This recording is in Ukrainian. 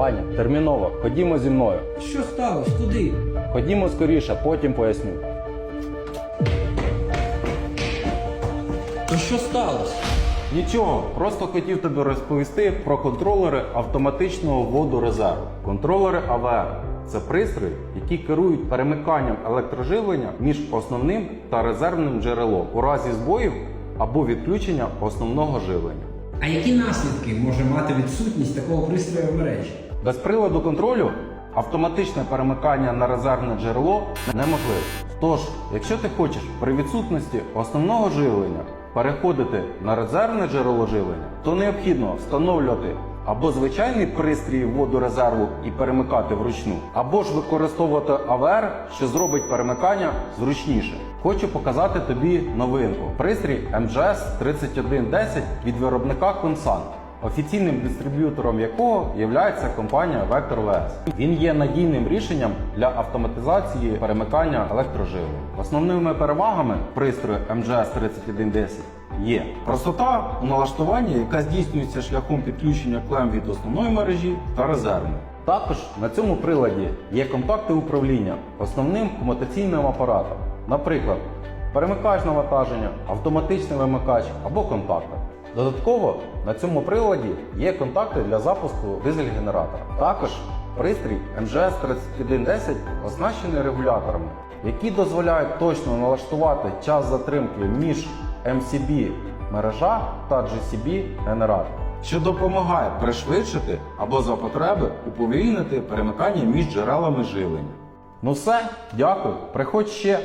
Ваня, терміново, ходімо зі мною. Що сталося? Куди? Ходімо скоріше, потім поясню. То що сталося? Нічого, просто хотів тобі розповісти про контролери автоматичного вводу резерву. Контролери АВР це пристрої, які керують перемиканням електроживлення між основним та резервним джерелом у разі збоїв або відключення основного живлення. А які наслідки може мати відсутність такого пристрою в мережі? Без приладу контролю автоматичне перемикання на резервне джерело неможливе. Тож, якщо ти хочеш при відсутності основного живлення переходити на резервне джерело живлення, то необхідно встановлювати або звичайний пристрій вводу резерву і перемикати вручну, або ж використовувати АВР, що зробить перемикання зручніше. Хочу показати тобі новинку. Пристрій MGS 3110 від виробника Consant офіційним дистриб'ютором якого є компанія Vector VS. Він є надійним рішенням для автоматизації перемикання електроживлень. Основними перевагами пристрою MGS 3110 є простота у налаштуванні, яка здійснюється шляхом підключення клем від основної мережі та резервної. Також на цьому приладі є контакти управління основним комутаційним апаратом, наприклад, перемикач навантаження, автоматичний вимикач або контактор. Додатково на цьому приладі є контакти для запуску дизель-генератора. Також пристрій MGS 3110 оснащений регуляторами, які дозволяють точно налаштувати час затримки між MCB мережа та GCB генератор, що допомагає пришвидшити або за потреби уповільнити перемикання між джерелами живлення. Ну все, дякую. Приходь ще.